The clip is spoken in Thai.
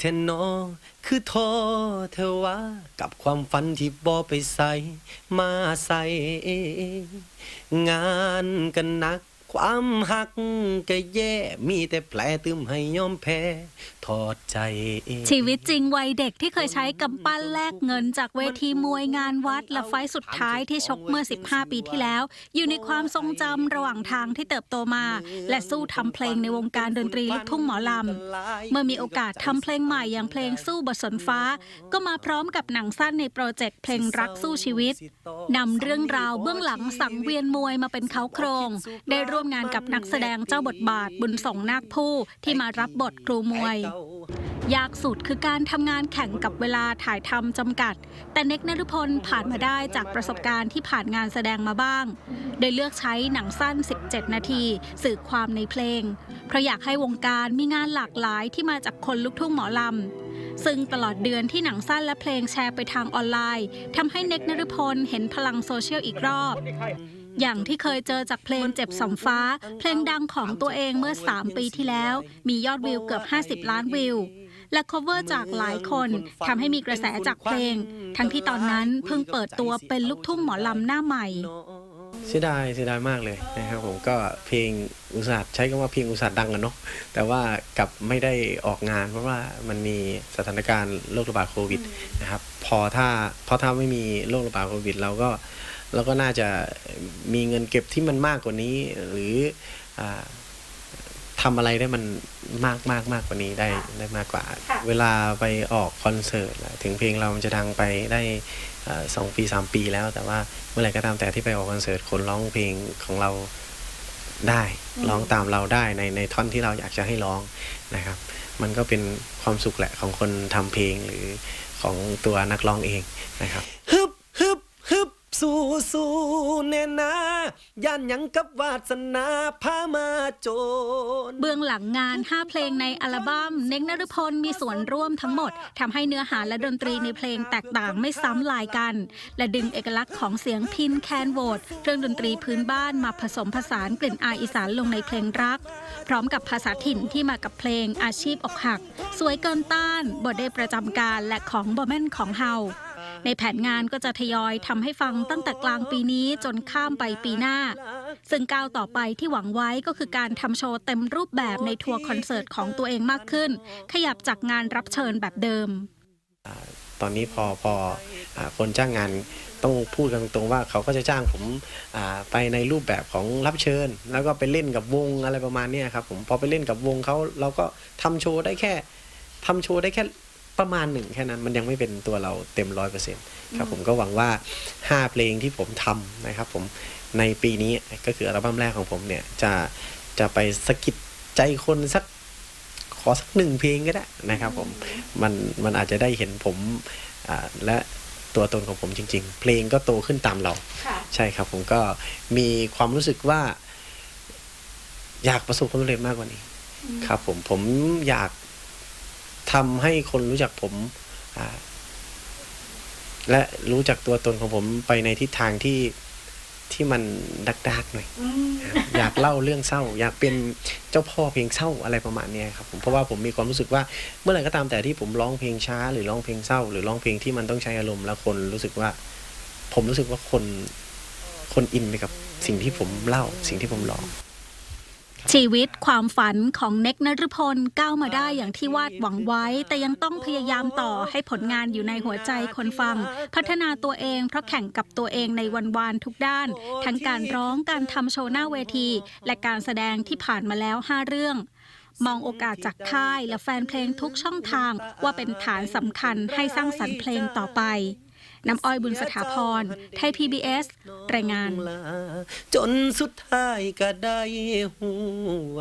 แทนอ คือทอเธอว่า กับความฝันที่บ่ไปใส่ มาใส่งานกันหนัก ความหักก็แย่มีแต่แผลตึมให้ยอมแพ้ถอดใจชีวิตจริงวัยเด็กที่เคยใช้กำปั้นแลกเงินจากเวทีมวยงานวัด และไฟท์สุดท้ายที่ชกเมื่อ 15 ปีที่แล้ว อยู่ในความทรงจำระหว่างทางที่เติบโตมา และสู้ทำเพลงในวงการดนตรีลูกทุ่งหมอลำ เมื่อมีโอกาสทำเพลงใหม่อย่างเพลงสู้บทสนฟ้า ก็มาพร้อมกับหนังสั้นในโปรเจกต์เพลงรักสู้ชีวิตนำเรื่องราวเบื้องหลังสังเวียนมวยมาเป็นเขาโครง ได้ร่วมงานกับนักแสดงเจ้าบทบาทบุญส่งนาคผู้ที่มารับบทครูมวย ยากสุดคือการทำงานแข่งกับเวลาถ่ายทำจำกัด แต่เน็กนฤพลผ่านมาได้จากประสบการณ์ที่ผ่านงานแสดงมาบ้าง โดยเลือกใช้หนังสั้น 17 นาที สื่อความในเพลง เพราะอยากให้วงการมีงานหลากหลายที่มาจากคนลูกทุ่งหมอลำซึ่งตลอดเดือนที่หนังสั้นและเพลงแชร์ไปทางออนไลน์ทำให้เน็กนฤพลเห็นพลังโซเชียลอีกรอบ อย่างที่เคยเจอจากเพลงเจ็บสองฟ้า เพลงดังของตัวเองเมื่อ 3 ปีที่แล้ว มียอดวิวเกือบ 50 ล้านวิว และ cover จากหลายคนทำให้มีกระแสจากเพลง ทั้งที่ตอนนั้นเพิ่งเปิดตัวเป็นลูกทุ่งหมอลำหน้าใหม่เสียดายเสียดายมากเลยนะครับผมก็เพลงอุตสาห์ใช้คำว่าเพลงอุตสาห์ดังกันเนาะแต่ว่ากลับไม่ได้ออกงาน เพราะว่ามันมีสถานการณ์โรคระบาดโควิดนะครับพอถ้าเพราะถ้าไม่มีโรคระบาดโควิด เราก็ เราก็น่าจะมีเงินเก็บที่มันมากกว่านี้ หรืออาทำอะไรได้มันมากมากมากกว่านี้ได้ได้มากกว่า เวลาไปออกคอนเสิร์ตถึงเพลงเรามันจะดังไปได้อ่าสองปีสามปีแล้ว แต่ว่าเมื่อไหร่ก็ตามแต่ที่ไปออกคอนเสิร์ตคนร้องเพลงของเราได้ร้องตามเราได้ในในท่อนที่เราอยากจะให้ร้องนะครับ มันก็เป็นความสุขแหละของคนทำเพลงหรือของตัวนักร้องเองนะครับฮึบฮึบฮึบ สู้สู้แน่นาย่านหยังกับวาสนาพามาโจรเบื้องหลังงาน 5 เพลงในอัลบั้มเน็กนฤพลมีส่วนร่วมทั้งหมดทำให้เนื้อหาและดนตรีในเพลงแตกต่างไม่ซ้ำลายกัน และดึงเอกลักษณ์ของเสียงพินแคนโวดเครื่องดนตรีพื้นบ้านมาผสมผสานกลิ่นอายอีสานลงในเพลงรัก พร้อมกับภาษาถิ่นที่มากับเพลงอาชีพอกหัก สวยเกินต้านบทได้ประจำการและของบอแม่นของเฮา ในแผนงานก็จะทยอยทำให้ฟังตั้งแต่กลางปีนี้จนข้ามไปปีหน้า ซึ่งก้าวต่อไปที่หวังไว้ก็คือการทำโชว์เต็มรูปแบบในทัวร์คอนเสิร์ตของตัวเองมากขึ้น ขยับจากงานรับเชิญแบบเดิม ตอนนี้พอพอคนจ้างงานต้องพูดกันตรงๆว่าเขาก็จะจ้างผมไปในรูปแบบของรับเชิญ แล้วก็ไปเล่นกับวงอะไรประมาณนี้ครับผมพอไปเล่นกับวงเขาเราก็ทำโชว์ได้แค่ทำโชว์ได้แค่ ประมาณหนึ่งแค่นั้นมันยังไม่เป็นตัวเราเต็มร้อยเปอร์เซ็นต์ครับผมก็หวังว่า 5 เพลงที่ผมทำนะครับผมในปีนี้ก็คืออัลบั้มแรกของผมเนี่ยจะจะไปสะกิดใจคนสักขอสักหนึ่งเพลงก็ได้นะครับผมมันมันอาจจะได้เห็นผมอ่าและตัวตนของผมจริง ๆ เพลงก็โตขึ้นตามเรา ใช่ครับผมก็มีความรู้สึกว่า อยากประสบความสำเร็จมากกว่านี้ ครับผมผมอยาก ทำให้คนรู้จักผมอ่าและรู้จักตัวตนของผมไปในทิศทางที่ที่มันดักดักๆหน่อยอยากเล่าเรื่องเศร้า อยากเป็นเจ้าพ่อเพลงเศร้าอะไรประมาณเนี้ยครับผมเพราะว่าผมมีความรู้สึกว่าเมื่อไหร่ก็ตามแต่ที่ผมร้องเพลงช้า หรือร้องเพลงเศร้า หรือร้องเพลงที่มันต้องใช้อารมณ์แล้วคนรู้สึกว่า ผมรู้สึกว่าคนคนอินไปกับสิ่งที่ผมเล่าสิ่งที่ผมร้อง ชีวิตความฝันของเน็กนฤพลก้าวมาได้อย่างที่วาดหวังไว้ แต่ยังต้องพยายามต่อให้ผลงานอยู่ในหัวใจคนฟัง พัฒนาตัวเองเพราะแข่งกับตัวเองในวันวานๆทุกด้าน ทั้งการร้องการทำโชว์หน้าเวที และการแสดงที่ผ่านมาแล้ว 5 เรื่องมองโอกาสจากค่ายและแฟนเพลงทุกช่องทางว่าเป็นฐานสำคัญให้สร้างสรรค์เพลงต่อไป น้ำอ้อยบุญสถาพร ไทย PBS รายงาน จนสุดท้ายก็ได้หัว